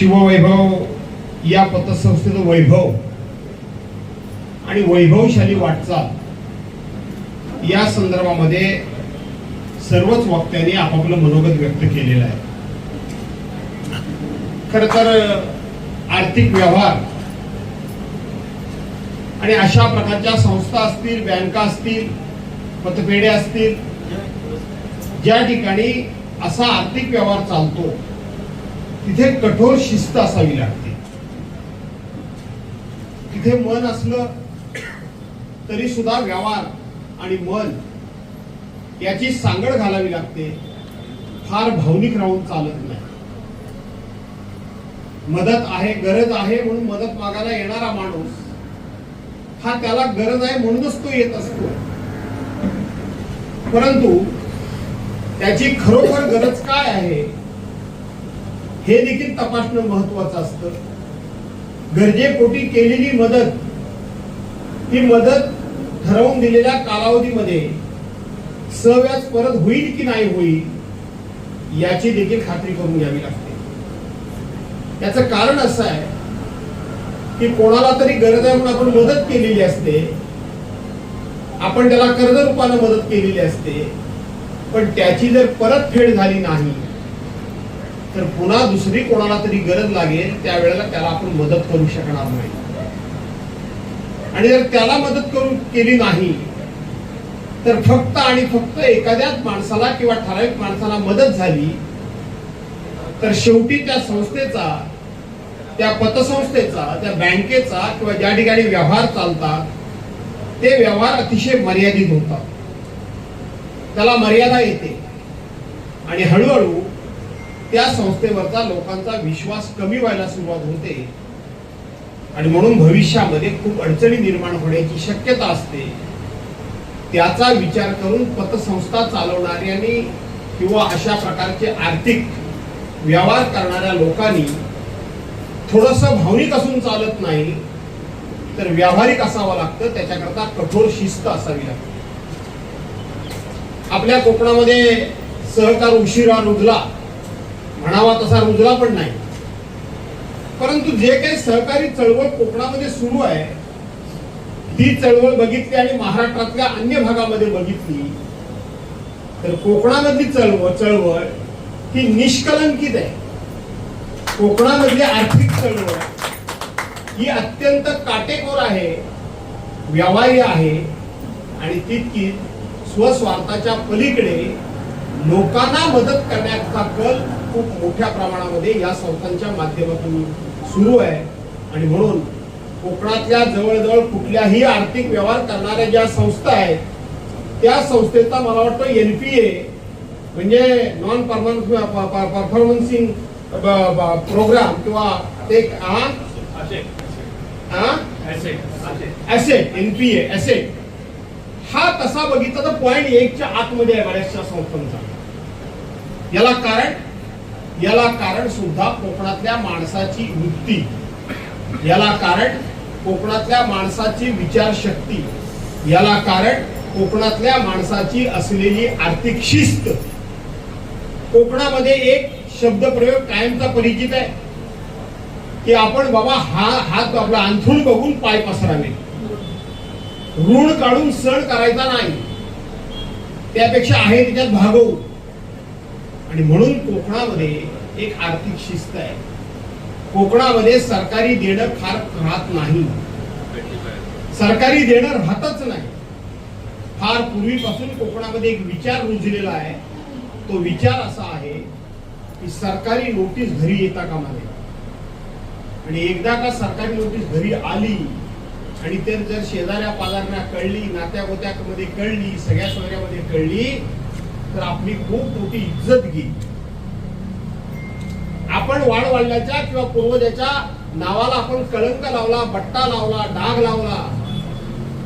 शिववैभव या पतसंस्थेचं वैभव. आणि वैभवशाली वाटचाल. या संदर्भामध्ये सर्वच वक्त्यांनी आपापलं मनोगत व्यक्त केलेलं आहे. खर तर आर्थिक व्यवहार आणि अशा प्रकारच्या संस्था असतील बँका असतील पतपेढ्या असतील ज्या ठिकाणी असा आर्थिक व्यवहार चालतो तिथे कठोर शिस्त असावी लागते. तिथे मन असलं तरी सुद्धा व्यवहार आणि मन याची सांगड घालावी लागते. फार भावनिक राहून चालत नाही. मदत आहे गरज आहे म्हणून मदत मागायला येणारा माणूस हा त्याला गरज आहे म्हणूनच तो येत असतो. परंतु त्याची खरोखर गरज काय आहे? हे देखील तपासणं महत्वाचं असतं. गरजेपोटी केलेली मदत ही मदत ठरवून दिलेल्या कालावधीमध्ये सव्याज परत होईल की नाही होईल याची देखील खात्री करून घ्यावी लागते. याचं कारण असं आहे की कोणाला तरी गरज आहे म्हणून आपण मदत केलेली असते आपण त्याला कर्ज रूपानं मदत केलेली असते पण त्याची जर परतफेड झाली नाही तर पुन्हा दुसरी कोणाला तरी गरज लागेल त्यावेळेला त्याला आपण मदत करू शकणार नाही. आणि जर त्याला मदत करू केली नाही तर फक्त आणि फक्त एखाद्याच माणसाला किंवा ठराविक माणसाला मदत झाली तर शेवटी त्या संस्थेचा त्या पतसंस्थेचा त्या बँकेचा किंवा ज्या ठिकाणी व्यवहार चालतात ते व्यवहार अतिशय मर्यादित होतात. त्याला मर्यादा येते. आणि हळूहळू त्या संस्थेवरचा लोकांचा विश्वास कमी व्हायला सुरुवात होते. आणि म्हणून भविष्यामध्ये खूप अडचणी निर्माण होण्याची शक्यता असते. त्याचा विचार करून पतसंस्था चालवणाऱ्यांनी किंवा अशा प्रकारचे आर्थिक व्यवहार करणाऱ्या लोकांनी थोडस भावनिक असून चालत नाही तर व्यावहारिक असावं लागतं. त्याच्याकरता कठोर शिस्त असावी लागते. आपल्या कोकणामध्ये सहकार उशिरा रुजला. म्हणावा तसा रुजला पण नाही. परंतु जे काही सहकारी चळवळ कोकणामध्ये सुरू आहे ती चळवळ बघितली आणि महाराष्ट्रातल्या अन्य भागामध्ये बघितली तर कोकणामधली चळवळ चळवळ ही निष्कलंकित आहे. कोकणामधली आर्थिक चळवळ ही अत्यंत काटेकोर आहे व्यवहारी आहे आणि तितकी स्वस्वार्थाच्या पलीकडे लोकांना मदत करण्याचा कल खूप मोठ्या प्रमाणामध्ये या संस्थांच्या माध्यमातून सुरू आहे. आणि म्हणून कोकणातल्या जवळजवळ कुठल्याही आर्थिक व्यवहार करणाऱ्या ज्या संस्था आहेत त्या संस्थेचा मला वाटतं एनपीए म्हणजे नॉन परफॉर्मन्सिंग प्रोग्राम किंवा ते ऍसेट एनपीए एसेट हा तसा बघितला तर पॉईंट एकच्या आतमध्ये आहे बऱ्याचशा संस्थांचा. याला कारण याला कारण सुद्धा कोकणातल्या माणसाची वृत्ती. याला कारण कोकणातल्या माणसाची विचारशक्ती. याला कारण कोकणातल्या माणसाची असलेली आर्थिक शिस्त. कोकणामध्ये एक शब्दप्रयोग कायमचा परिचित आहे. की आपण बाबा हा हात आपला अंथरूण बघून पाय पसरावे. ऋण काढून सण करायचा नाही. त्यापेक्षा आहे त्याच्यात भागवू. आणि म्हणून कोकणामध्ये एक आर्थिक शिस्त आहे. कोकणामध्ये सरकारी देणं फार राहत नाही. सरकारी देणं राहतच नाही. फार पूर्वीपासून कोकणामध्ये एक विचार रुजलेला आहे. तो विचार असा आहे की सरकारी नोटीस घरी येता का मध्ये आणि एकदा का सरकारी नोटीस घरी आली आणि ते जर शेजाऱ्या पाजाऱ्यांना कळली नात्या गोत्यामध्ये कळली सगळ्या सोयऱ्यामध्ये कळली तर आपली खूप मोठी इज्जत घे. आपण वाडवडिलाच्या किंवा पूर्वजाच्या नावाला आपण कळंक लावला बट्टा लावला डाग लावला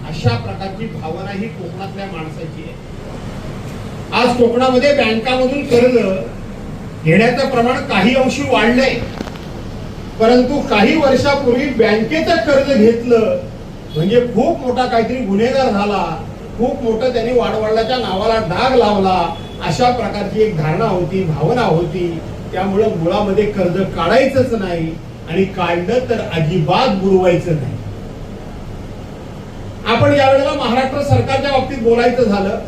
अशा प्रकारची भावना ही कोकणातल्या माणसाची आहे. आज कोकणामध्ये बँकामधून कर्ज घेण्याचं प्रमाण काही अंशी वाढलंय. परंतु काही वर्षापूर्वी बँकेचं कर्ज घेतलं म्हणजे खूप मोठा काहीतरी गुन्हेगार झाला. खूप मोठं त्यांनी वाडवडलाच्या नावाला डाग लावला. अशा प्रकारची एक धारणा होती भावना होती. त्यामुळं मुळामध्ये कर्ज काढायचंच नाही आणि काढलं तर अजिबात बुरवायचं नाही. आपण या वेळेला महाराष्ट्र सरकारच्या बाबतीत बोलायचं झालं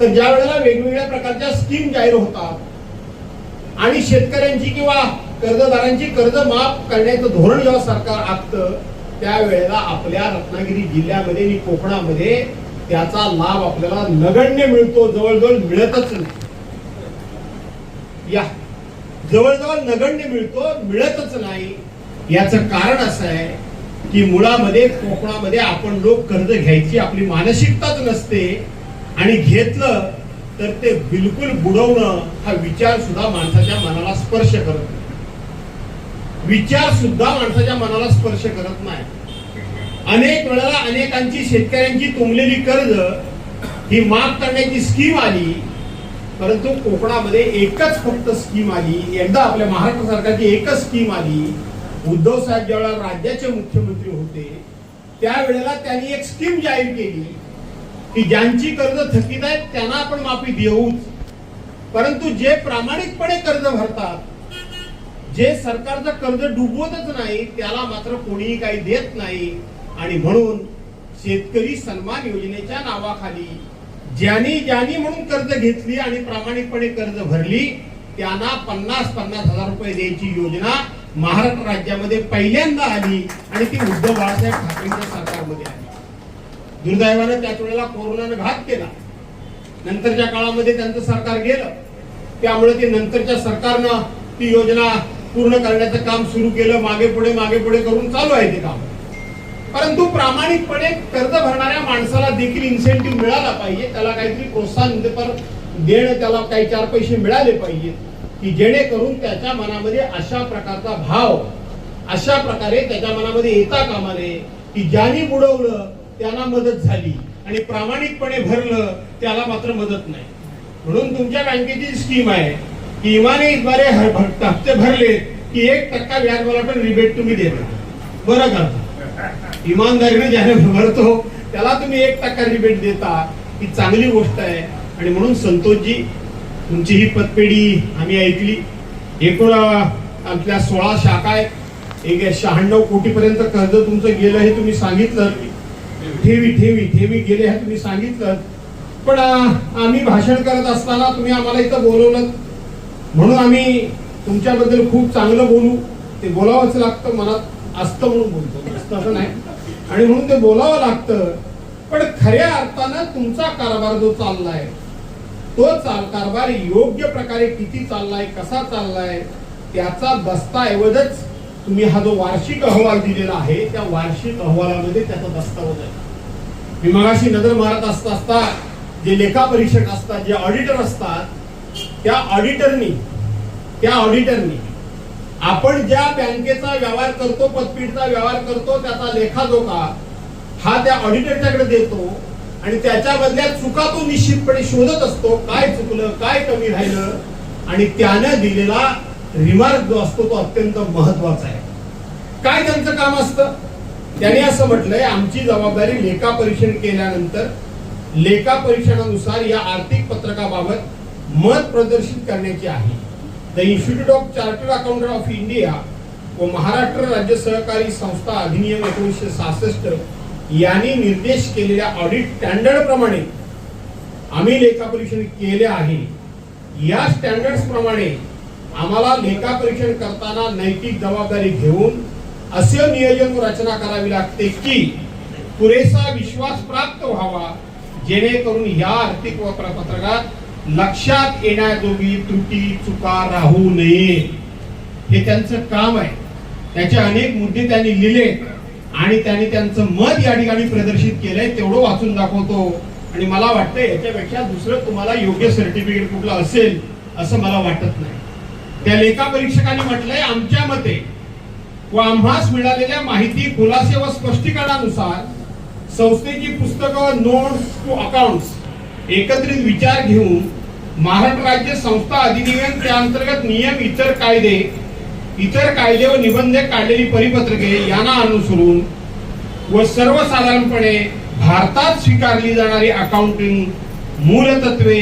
तर ज्या वेळेला वेगवेगळ्या प्रकारच्या स्कीम जाहीर होतात आणि शेतकऱ्यांची किंवा कर्जदारांची कर्ज माफ करण्याचं धोरण जेव्हा सरकार आखतं त्यावेळेला आपल्या रत्नागिरी जिल्ह्यामध्ये आणि कोकणामध्ये त्याचा लाभ आपल्याला नगण्य मिळतो जवळजवळ मिळतच नाही. या. जवळजवळ नगण्य मिळतो मिळतच नाही. याचं कारण असं आहे की मुळामध्ये कोकणामध्ये आपण लोक कर्ज घ्यायची आपली मानसिकताच नसते. आणि घेतलं तर ते बिलकुल बुडवणं हा विचार सुद्धा माणसाच्या मनाला स्पर्श करत नाही. विचार सुद्धा माणसाच्या मनाला स्पर्श करत नाही. अनेक वेळेला अनेकांची शेतकऱ्यांची तुंबलेली कर्ज ही माफ करण्याची स्कीम आली परंतु कोकणामध्ये एकच फक्त स्कीम आली एकदा आपल्या महाराष्ट्र सरकारची एकच स्कीम आली. उद्धव साहेब ज्यावेळेला राज्याचे मुख्यमंत्री होते त्यावेळेला त्यांनी एक स्कीम जाहीर केली की ज्यांची कर्ज थकीत आहेत त्यांना आपण माफी देऊच. परंतु जे प्रामाणिकपणे कर्ज भरतात जे सरकारचं कर्ज डुबवतच नाही त्याला मात्र कोणीही काही देत नाही. आणि म्हणून शेतकरी सन्मान योजनेच्या नावाखाली ज्यांनी ज्यांनी म्हणून कर्ज घेतली आणि प्रामाणिकपणे कर्ज भरली त्यांना पन्नास पन्नास हजार रुपये द्यायची योजना महाराष्ट्र राज्यामध्ये पहिल्यांदा आली आणि ती उद्धव बाळासाहेब ठाकरेंच्या सरकारमध्ये आली. दुर्दैवानं त्याच वेळेला कोरोनानं घात केला. नंतरच्या काळामध्ये त्यांचं सरकार गेलं. त्यामुळे ते नंतरच्या सरकारनं ती योजना पूर्ण करण्याचं काम सुरू केलं. मागे पुढे मागे पुढे करून चालू आहे ते काम. परंतु प्रामाणिकपणे कर्ज भरणाऱ्या माणसाला देखील इन्सेंटिव्ह मिळाला पाहिजे. त्याला काहीतरी प्रोत्साहन म्हणजे देणं त्याला काही चार पैसे मिळाले पाहिजेत की जेणेकरून त्याच्या मनामध्ये अशा प्रकारचा भाव अशा प्रकारे त्याच्या मनामध्ये येता कामा नये. की ज्यांनी बुडवलं त्यांना मदत झाली. आणि प्रामाणिकपणे भरलं त्याला मात्र मदत नाही. म्हणून तुमच्या बँकेची स्कीम आहे की इमानीद्वारे हर- हप्ते भरले की एक टक्का व्याज मला पण रिबेट तुम्ही देणार. बरं का? इमानदारीने ज्याने भरतो त्याला तुम्ही एक टक्का रिबेट देता. ही चांगली गोष्ट आहे. आणि म्हणून संतोषजी तुमची ही पतपेढी आम्ही ऐकली. एकूण आपल्या सोळा शाखा आहेत. एक शहाण्णव कोटीपर्यंत कर्ज तुमचं गेलं हे तुम्ही सांगितलं. ठेवी ठेवी ठेवी गेले हे तुम्ही सांगितलं. पण आम्ही भाषण करत असताना तुम्ही आम्हाला इथं बोलवलं. म्हणून आम्ही तुमच्याबद्दल खूप चांगलं बोलू. ते बोलावंच लागतं मनात असतं म्हणून बोलतो. नसतं असं नाही. आणि म्हणून ते बोलावं लागतं. पण खऱ्या अर्थानं तुमचा कारभार जो चाललाय तो चाल कारभार योग्य प्रकारे किती चाललाय कसा चाललाय त्याचा दस्ताऐवजच तुम्ही हा जो वार्षिक अहवाल दिलेला आहे त्या वार्षिक अहवालामध्ये त्याचा दस्तावज आहे. मी मगाशी नजर मारत असता असता जे लेखा परीक्षक असतात जे ऑडिटर असतात त्या ऑडिटरनी त्या ऑडिटरनी आपण ज्या बँकेचा व्यवहार करतो पतपीठचा व्यवहार करतो त्याचा लेखाजोखा हा त्या ऑडिटरच्याकडे देतो आणि त्याच्या बदल्यात चुका तो निश्चितपणे शोधत असतो काय चुकलं काय कमी राहिलं आणि त्यानं दिलेला रिमार्क जो असतो तो अत्यंत महत्त्वाचा आहे. काय त्यांचं काम असतं? त्यांनी असं म्हटलंय आमची जबाबदारी लेखा परीक्षण केल्यानंतर लेखा परीक्षणानुसार या आर्थिक पत्रकाबाबत मत प्रदर्शित करण्याची आहे. The institute of chartered accountant of India व महाराष्ट्र राज्य सहकारी संस्था अधिनियम एकोणीसशे सहासष्ट यांनी निर्देश केलेल्या ऑडिट स्टँडर्ड प्रमाणे आम्ही लेखापरीक्षण केले आहे. या स्टँडर्ड्स प्रमाणे आम्हाला लेखापरीक्षण करताना नैतिक जबाबदारी घेऊन असे नियोजन रचना करावी लागते की पुरेसा विश्वास प्राप्त व्हावा जेणेकरून या आर्थिक व प्रपत्रकात लक्षात येण्याजोगी त्रुटी चुका राहू नये. हे त्यांचं काम आहे. त्याचे अनेक मुद्दे त्यांनी लिहिले आणि त्यांनी त्यांचं मत या ठिकाणी प्रदर्शित केलंय. तेवढं वाचून दाखवतो. आणि मला वाटतं याच्यापेक्षा दुसरं तुम्हाला योग्य सर्टिफिकेट कुठलं असेल असं मला वाटत नाही. त्या लेखा परीक्षकांनी म्हटलंय आमच्या मते व आम्हास मिळालेल्या माहिती खुलासे व स्पष्टीकरणानुसार संस्थेची पुस्तकं नोट्स टू अकाउंट्स एकत्रित विचार घेऊन महाराष्ट्र राज्य संस्था अधिनियम त्याअंतर्गत नियम इतर कायदे इतर कायदे व निबंध काढलेली परिपत्रके यांना अनुसरून व सर्वसाधारणपणे भारतात स्वीकारली जाणारी अकाउंटिंग मूलतत्वे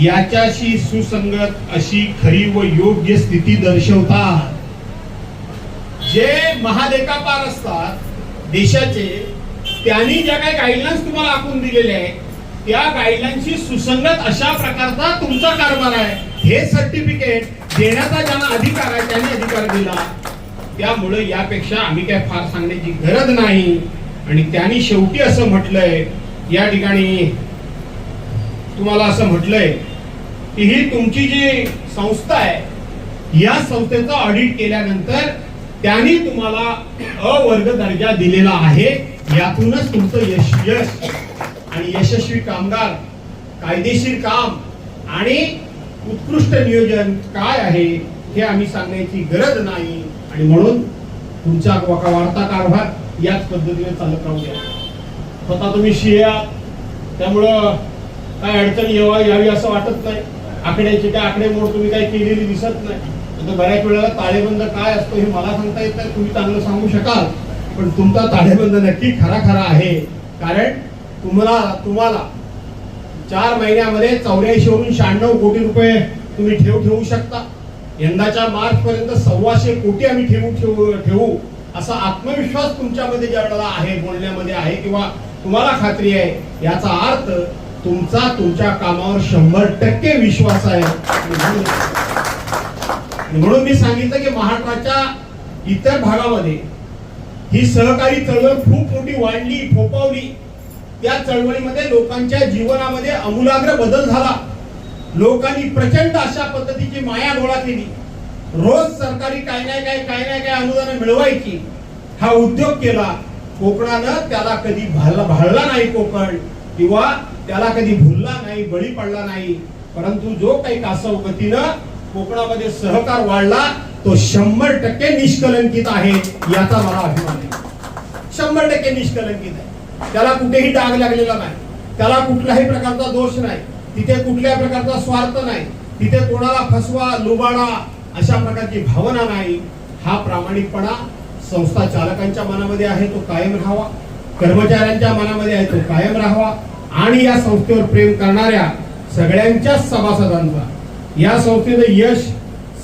याच्याशी सुसंगत अशी खरी व योग्य स्थिती दर्शवतात. जे महालेखापाल असतात देशाचे त्यांनी ज्या काही गाईडलाईन्स तुम्हाला आखून दिलेले आहेत त्या गाईडलाईनशी सुसंगत अशा प्रकारचा तुमचा कारभार आहे. हे सर्टिफिकेट देण्याचा ज्यांना अधिकार आहे त्यांनी अधिकार दिला. त्यामुळे यापेक्षा आम्ही काय फार सांगण्याची गरज नाही. आणि त्यांनी शेवटी असं म्हटलंय या ठिकाणी तुम्हाला असं म्हटलंय की ही तुमची जी संस्था आहे या संस्थेचं ऑडिट केल्यानंतर त्यांनी तुम्हाला अवर्ग दर्जा दिलेला आहे. यातूनच तुमचं यश यश आणि यशस्वी कामगार कायदेशीर काम आणि उत्कृष्ट नियोजन काय आहे हे आम्ही सांगण्याची गरज नाही. आणि म्हणून तुमचा वाका- वार्ता कारभार याच पद्धतीने चालत राहू द्या. स्वतः तुम्ही शिया त्यामुळं काय अडचण येवा यावी असं वाटत नाही. आकड्याची काय आकडेमोड तुम्ही काय केलेली दिसत नाही. आता बऱ्याच वेळेला ताळेबंद काय असतो हे मला सांगता येत नाही तुम्ही चांगलं सांगू शकाल. पण तुमचा ताळेबंद नक्की खरा खरा आहे. कारण तुम्हाला तुम्हाला चार महिन्यामध्ये चौऱ्याऐंशीवरून शहाण्णव कोटी रुपये तुम्ही ठेव ठेवू शकता. यंदाच्या मार्च पर्यंत सव्वाशे कोटी आम्ही ठेवू ठेवू ठेवू. असा आत्मविश्वास तुमच्यामध्ये ज्या आहे बोलण्यामध्ये आहे किंवा तुम्हाला खात्री आहे याचा अर्थ तुमचा तुमच्या कामावर शंभर टक्के विश्वास आहे. म्हणून- म्हणून मी सांगितलं की महाराष्ट्राच्या इतर भागामध्ये ही सहकारी चळवळ खूप मोठी वाढली फोपावली त्या चळवळीमध्ये लोकांच्या जीवनामध्ये आमूलाग्र बदल झाला. लोकांनी प्रचंड अशा पद्धतीची माया गोळा केली. रोज सरकारी काय नाही काय काय नाही काय अनुदान मिळवायची. हा उद्योग केला. कोकणानं त्याला कधी भाला भाळला नाही कोकण किंवा त्याला कधी भुलला नाही बळी पडला नाही. परंतु जो काही कासव गतीनं कोकणामध्ये सहकार वाढला तो शंभर टक्के निष्कलंकित आहे याचा मला अभिमान आहे. शंभर टक्के निष्कलंकित आहे. त्याला कुठेही डाग लागलेला नाही. त्याला कुठल्याही प्रकारचा दोष नाही. तिथे कुठल्याही प्रकारचा स्वार्थ नाही. तिथे कोणाला फसवा लुबाडा अशा प्रकारची भावना नाही. हा प्रामाणिकपणा संस्था चालकांच्या मनामध्ये आहे तो कायम राहावा. कर्मचाऱ्यांच्या मनामध्ये आहे तो कायम राहावा. आणि या संस्थेवर प्रेम करणाऱ्या सगळ्यांच्याच सभासदांचा या संस्थेचं यश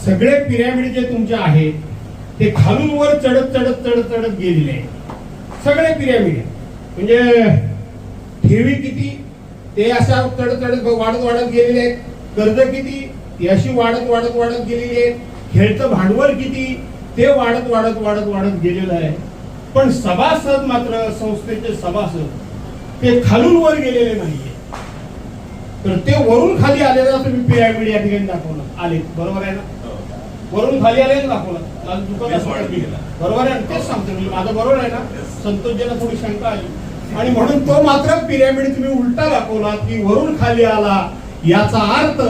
सगळे पिरॅमिड जे तुमचे आहेत ते खालून वर चढत चढत चढत चढत गेलेले आहे सगळे पिरॅमिड म्हणजे ठेवी किती? ते अशा चढत चढत वाढत वाढत गेलेले आहेत. कर्ज किती? ती अशी वाढत वाढत वाढत गेलेली आहेत. खेळचं भांडवल किती? ते वाढत वाढत वाढत वाढत गेलेलं आहे. पण सभासद मात्र संस्थेचे सभासद ते खालून वर गेलेले नाहीये. तर ते वरून खाली आलेला तुम्ही पिरॅमिड या ठिकाणी दाखवलं. आले बरोबर आहे ना? वरून खाली आले दाखवलं. माझं दुकान. बरोबर आहे ना? तेच सांगतो मी. माझं बरोबर आहे ना? संतोषजीला थोडी शंका आली. आणि म्हणून तो मात्र पिरॅमिड तुम्ही उलटा दाखवला की वरून खाली आला. याचा अर्थ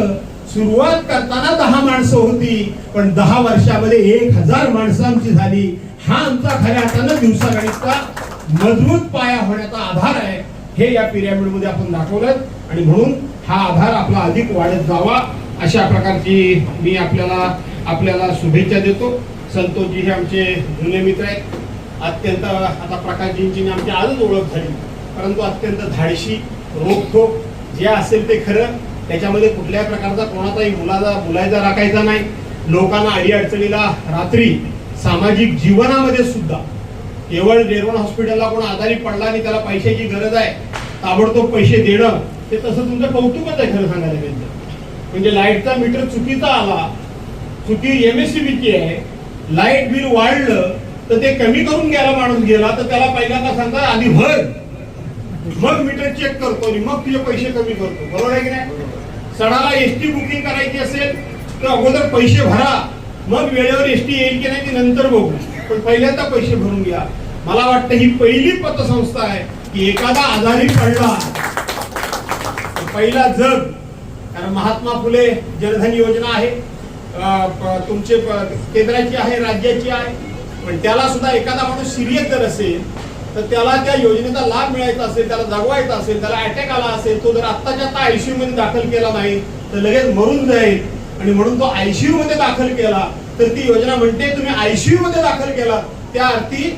सुरुवात करताना दहा माणसं होती पण दहा वर्षामध्ये एक हजार माणसं आमची झाली. हा आमचा खऱ्या अर्थानं दिवसागणिकचा मजबूत पाया होण्याचा आधार आहे. हे या पिरॅमिडमध्ये आपण दाखवलं आणि म्हणून हा आधार आपला अधिक वाढत जावा अशा प्रकारची मी आपल्याला आपल्याला शुभेच्छा देतो. संतोषजी हे आमचे जुने मित्र आहेत. अत्यंत आता प्रकाशजींची आमची आजच ओळख झाली. परंतु अत्यंत धाडशी रोखोक जे असेल ते खरं. त्याच्यामध्ये कुठल्याही प्रकारचा कोणाचाही मुलाचा मुलायचा राखायचा नाही. लोकांना अडी अडचणीला रात्री सामाजिक जीवनामध्ये सुद्धा केवळ डेरवण हॉस्पिटलला कोण आजारी पडला आणि त्याला पैशाची गरज आहे ताबडतोब पैसे देणं ते तसं तुमचं कौतुकच आहे खरं सांगायला गेलं म्हणजे लाईटचा मीटर चुकीचा आला चुकी एम एस एमएससीबीची आहे लाइट बिल वाढलं तर ते कमी करून गेला माणूस गेला तर त्याला पहिल्यांदा सांगा आधी भर. मग मीटर चेक करतो आणि मग तुझे पैसे कमी करतो. बरोबर आहे की नाही? सणाला एसटी बुकिंग करायची असेल तर अगोदर पैसे भरा. मग वेळेवर एसटी येईल की नाही ती नंतर बघू. पण पहिल्यांदा पैसे भरून घ्या. मला वाटतं ही पहिली पतसंस्था आहे की एखादा आजारी पडला तर पहिला जग. कारण महात्मा फुले जनधन योजना आहे. तुमचे केंद्राची आहे राज्याची आहे. पण त्याला सुद्धा एखादा माणूस सिरियस जर असेल तर त्याला त्या योजनेचा लाभ मिळायचा असेल त्याला जगवायचा असेल त्याला अटॅक आला असेल तो जर आत्ताच्या आता आयसीयू मध्ये दाखल केला नाही तर लगेच मरून जाईल. आणि म्हणून तो आयसीयू मध्ये दाखल केला तर ती योजना म्हणते तुम्ही आयसीयू मध्ये दाखल केला. त्या अर्थी